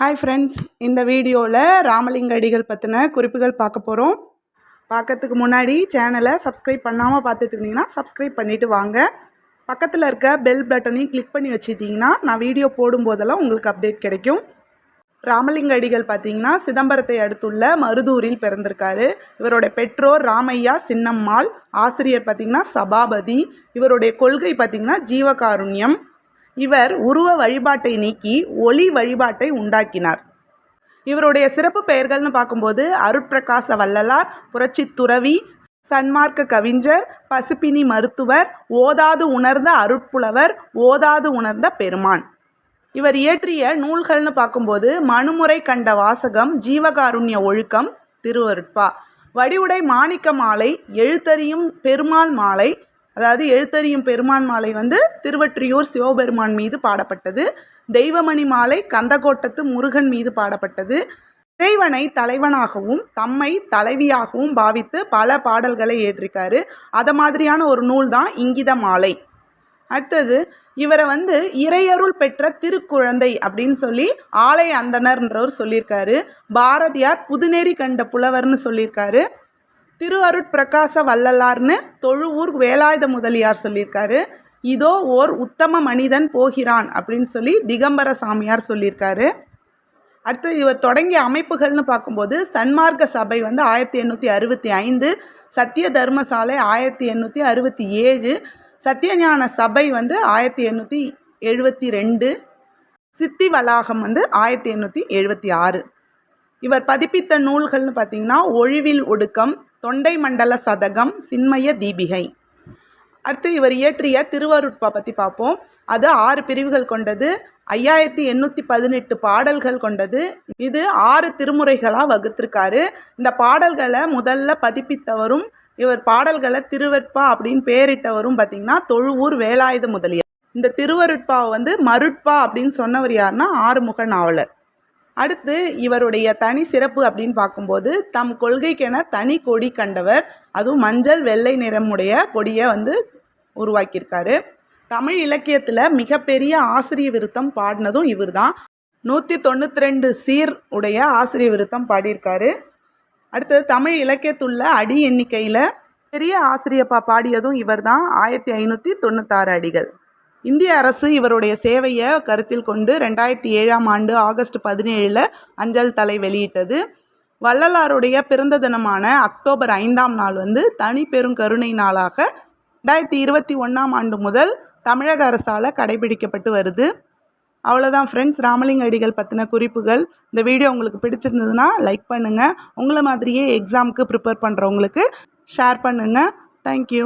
Hi friends இந்த வீடியோவில் ராமலிங்க அடிகள் பற்றின குறிப்புகள் பார்க்க போகிறோம் பார்க்கறதுக்கு முன்னாடி சேனலை சப்ஸ்கிரைப் பண்ணாமல் பார்த்துட்டு இருந்தீங்கன்னா சப்ஸ்கிரைப் பண்ணிவிட்டு வாங்க. பக்கத்தில் இருக்க பெல் பட்டனையும் கிளிக் பண்ணி வச்சுட்டிங்கன்னா நான் வீடியோ போடும்போதெல்லாம் உங்களுக்கு அப்டேட் கிடைக்கும். ராமலிங்க அடிகள் பார்த்தீங்கன்னா சிதம்பரத்தை அடுத்துள்ள மருதூரில் பிறந்திருக்காரு. இவருடைய பெற்றோர் ராமையா சின்னம்மாள் ஆசிரியர் பார்த்திங்கன்னா சபாபதி. இவருடைய கொள்கை பார்த்திங்கன்னா ஜீவகாருண்யம். இவர் உருவ வழிபாட்டை நீக்கி ஒளி வழிபாட்டை உண்டாக்கினார். இவருடைய சிறப்பு பெயர்கள்னு பார்க்கும்போது அருட்பிரகாச வள்ளலார் புரட்சி துறவி சன்மார்க்க கவிஞர் பசுப்பினி மருத்துவர் ஓதாது உணர்ந்த அருட்புலவர் ஓதாது உணர்ந்த பெருமான். இவர் இயற்றிய நூல்கள்னு பார்க்கும்போது மனுமுறை கண்ட வாசகம் ஜீவகாருண்ய ஒழுக்கம் திருவருட்பா. வடிவுடை மாணிக்க மாலை எழுத்தறியும் பெருமாள் மாலை அதாவது எழுத்தறியும் பெருமான் மாலை வந்து திருவற்றியூர் சிவபெருமான் மீது பாடப்பட்டது. தெய்வமணி மாலை கந்தகோட்டத்து முருகன் மீது பாடப்பட்டது. இறைவனை தலைவனாகவும் தம்மை தலைவியாகவும் பாவித்து பல பாடல்களை ஏற்றிருக்காரு. அதை மாதிரியான ஒரு நூல் தான் இங்கித மாலை. அடுத்தது இவரை வந்து இறையருள் பெற்ற திருக்குழந்தை அப்படின்னு சொல்லி ஆலய அந்தனர்ன்றவர் சொல்லியிருக்காரு. பாரதியார் புதுநெறி கண்ட புலவர்னு சொல்லியிருக்காரு. திரு அருட்பிரகாச வள்ளலார்னு தொழுவூர் வேலாயுத முதலியார் சொல்லியிருக்காரு. இதோ ஓர் உத்தம மனிதன் போகிறான் அப்படின்னு சொல்லி திகம்பர சாமியார் சொல்லியிருக்காரு. அடுத்து இவர் தொடங்கிய அமைப்புகள்னு பார்க்கும்போது சன்மார்க்க சபை வந்து ஆயிரத்தி எண்ணூற்றி அறுபத்தி ஐந்து சத்திய தர்மசாலை ஆயிரத்தி எண்ணூற்றி அறுபத்தி ஏழு சத்தியஞான சபை வந்து ஆயிரத்தி எண்ணூற்றி எழுபத்தி ரெண்டு சித்தி வளாகம் வந்து ஆயிரத்தி எண்ணூற்றி எழுபத்தி ஆறு. இவர் பதிப்பித்த நூல்கள்னு பார்த்தீங்கன்னா ஒழிவில் ஒடுக்கம் தொண்டை மண்டல சதகம் சின்மய தீபிகை. அடுத்து இவர் இயற்றிய திருவருட்பா பற்றி பார்ப்போம். அது ஆறு பிரிவுகள் கொண்டது ஐயாயிரத்தி எண்ணூற்றி பதினெட்டு பாடல்கள் கொண்டது. இது ஆறு திருமுறைகளாக வகுத்திருக்காரு. இந்த பாடல்களை முதல்ல பதிப்பித்தவரும் இவர் பாடல்களை திருவற்பா அப்படின்னு பேரிட்டவரும் பார்த்திங்கன்னா தொழுவூர் வேலாயுத முதலியார். இந்த திருவருட்பாவை வந்து மருட்பா அப்படின்னு சொன்னவர் யாருன்னா ஆறுமுக நாவலர் அடுத்து இவருடைய தனி சிறப்பு அப்படின்னு பார்க்கும்போது தம் கொள்கைக்கென தனி கொடி கண்டவர் அதுவும் மஞ்சள் வெள்ளை நிறமுடைய கொடியை வந்து உருவாக்கியிருக்காரு. தமிழ் இலக்கியத்தில் மிகப்பெரிய ஆசிரிய விருத்தம் பாடினதும் இவர் தான் நூற்றி தொண்ணூற்றி ரெண்டு சீர் உடைய ஆசிரிய விருத்தம் பாடியிருக்காரு. அடுத்தது தமிழ் இலக்கியத்துள்ள அடி எண்ணிக்கையில் பெரிய ஆசிரியப்பா பாடியதும் இவர் தான் ஆயிரத்தி ஐநூற்றி தொண்ணூத்தாறு அடிகள். இந்திய அரசு இவருடைய சேவையை கருத்தில் கொண்டு ரெண்டாயிரத்தி ஏழாம் ஆண்டு ஆகஸ்ட் பதினேழில் அஞ்சல் தலை வெளியிட்டது. வள்ளலாருடைய பிறந்த தினமான அக்டோபர் ஐந்தாம் நாள் வந்து தனி பெரும் கருணை நாளாக ரெண்டாயிரத்தி இருபத்தி ஒன்றாம் ஆண்டு முதல் தமிழக அரசால் கடைபிடிக்கப்பட்டு வருது. அவ்வளோதான் ஃப்ரெண்ட்ஸ் ராமலிங்க அடிகள் பற்றின குறிப்புகள். இந்த வீடியோ உங்களுக்கு பிடிச்சிருந்ததுன்னா லைக் பண்ணுங்கள் உங்களை மாதிரியே எக்ஸாமுக்கு ப்ரிப்பேர் பண்ணுறவங்களுக்கு ஷேர் பண்ணுங்கள் தேங்க்யூ